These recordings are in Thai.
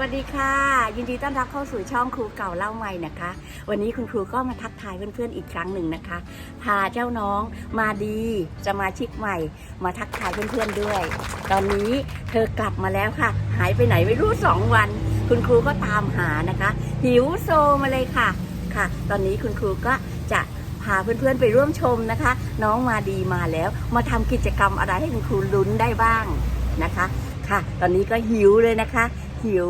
วัสดีค่ะ ยินดีต้อนรับเข้าสู่ช่องครูเก่าเล่าใหม่นะคะ วันนี้คุณครูก็มาทักทายเพื่อนๆอีกครั้งหนึ่งนะคะ พาเจ้าน้องมาดีจะมาชิกใหม่ มาทักทายเพื่อนๆด้วย ตอนนี้เธอกลับมาแล้วค่ะ หายไปไหนไม่รู้สองวัน คุณครูก็ตามหานะคะ หิวโซมาเลยค่ะค่ะ ตอนนี้คุณครูก็จะพาเพื่อนๆไปร่วมชมนะคะ น้องมาดีมาแล้ว มาทำกิจกรรมอะไรให้คุณครูลุ้นได้บ้างนะคะ ค่ะ ตอนนี้ก็หิวเลยนะคะ หิว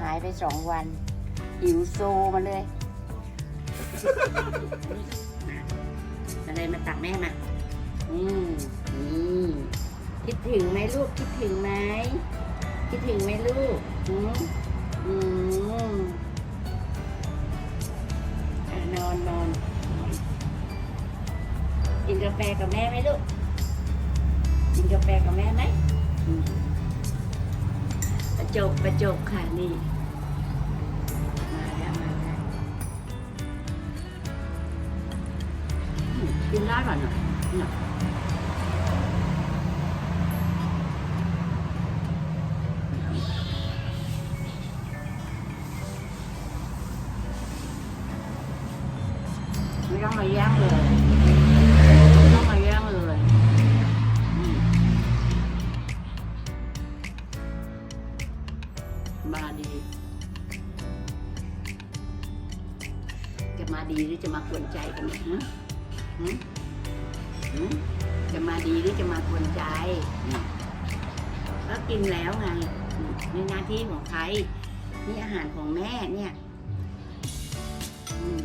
หายไปสองวัน หิวโซมาเลยมาเลยมาตักแม่มา อืมนี่คิดถึงไหมลูก คิดถึงไหม คิดถึงไหมลูก อืมอืม กินกาแฟกับแม่ไหมลูก กินกาแฟกับแม่ไหมอืมประจบประจบค่ะนี่มาแล้วมาแล้วอืมกินได้ป่ะเนี่ยเนี่ยไม่ต้องมาแย่งเลย มาดี จะมาดีหรือจะมากวนใจกันเนี่ยฮะจะมาดีหรือจะมากวนใจก็กินแล้วไงในหน้าที่ของใครนี่อาหารของแม่เนี่ย อืม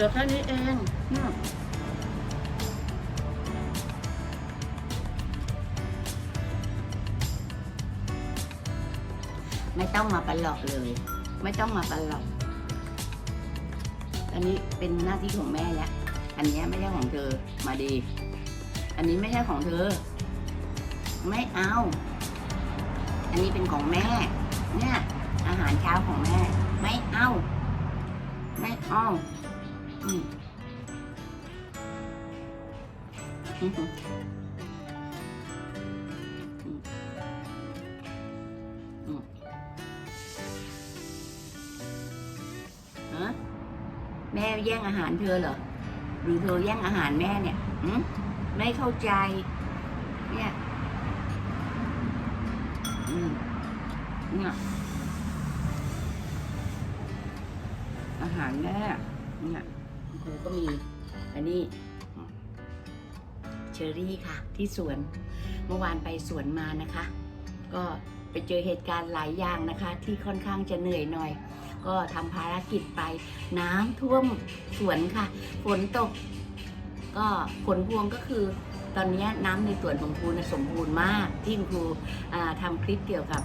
ลือแค่นี้เองเนี่ยไม่ต้องมาประหลอกเลย ไม่ต้องมาประหลอก อันนี้เป็นหน้าที่ของแม่แล้ว อันเนี้ยไม่ใช่ของเธอ มาดี อันนี้ไม่ใช่ของเธอ ไม่เอา อันนี้เป็นของแม่ เนี่ยอาหารเช้าของแม่ ไม่เอา ไม่เอา อืมอืมอืมฮะแม่แย่งอาหารเธอเหรอ หรือเธอแย่งอาหารแม่เนี่ยหืมไม่เข้าใจ เนี่ยอืมเนี่ยอาหารแม่เนี่ย ครูก็มีอันนี้เชอรี่ค่ะ ที่สวนเมื่อวานไปสวนมานะคะ ก็ไปเจอเหตุการณ์หลายอย่างนะคะ ที่ค่อนข้างจะเหนื่อยหน่อย ก็ทำภารกิจไปน้ำท่วมสวนค่ะ ฝนตก ก็ผลพวงก็คือตอนนี้น้ำในสวนของครูนะสมบูรณ์มาก ที่ครูทำคลิปเกี่ยวกับ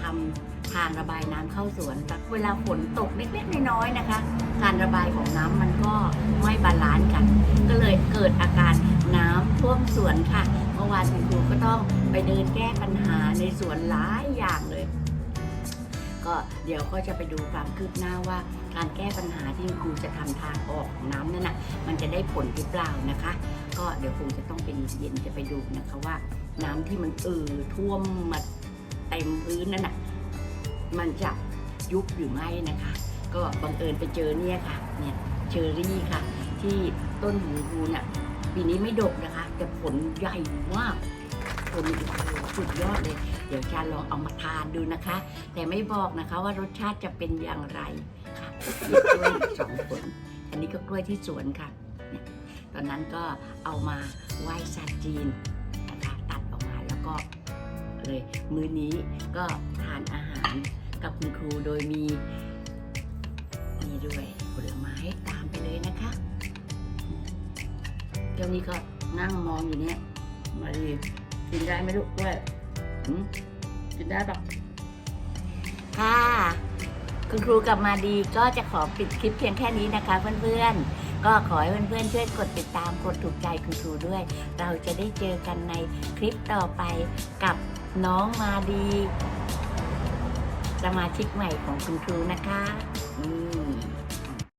ทำ ทางระบายน้ำเข้าสวนเวลาฝนตกเล็กๆน้อยๆนะคะ การระบายของน้ำมันก็ไม่บาลานซ์กัน ก็เลยเกิดอาการน้ำท่วมสวนค่ะ เมื่อวานคุณครูก็ต้องไปเดินแก้ปัญหาในสวนหลายอย่างเลย ก็เดี๋ยวก็จะไปดูความคืบหน้าว่าการแก้ปัญหาที่คุณครูจะทำทางออกของน้ำนั่นนะมันจะได้ผลหรือเปล่านะคะ ก็เดี๋ยวคงจะต้องเป็นเย็นจะไปดูนะคะว่า น้ำที่มันเออท่วมมาเต็มพื้นนั่นน่ะ มันจะยุบหรือไม่นะคะ ก็บังเอิญไปเจอเนี่ยค่ะเนี่ยเชอรี่ค่ะ ที่ต้นหูครูเนี่ยปีนี้ไม่ดกนะคะ แต่ผลใหญ่มากผลสุดยอดเลย เดี๋ยวจะลองเอามาทานดูนะคะ แต่ไม่บอกนะคะว่ารสชาติจะเป็นอย่างไรค่ะกด้วยสองผลอันนี้ก็กล้วยที่สวนค่ะเนี่ยตอนนั้นก็เอามาไหว้สัตว์จีนนะคะตัดออกมาแล้วก็ เลย มื้อนี้ก็ทานอาหารกับคุณครูโดยมีมีด้วยผลไม้ตามไปเลยนะคะเจ้านี้ก็นั่งมองอยู่เนี่ยมาดีกินได้ไหมลูกกล้วยกินได้ปะค่ะ คุณครูกลับมาดีก็จะขอปิดคลิปเพียงแค่นี้นะคะเพื่อนๆ ก็ขอให้เพื่อนๆช่วยกดติดตามกดถูกใจคุณครูด้วย เราจะได้เจอกันในคลิปต่อไปกับ น้องมาดี สมาชิกใหม่ของคุณครูนะคะ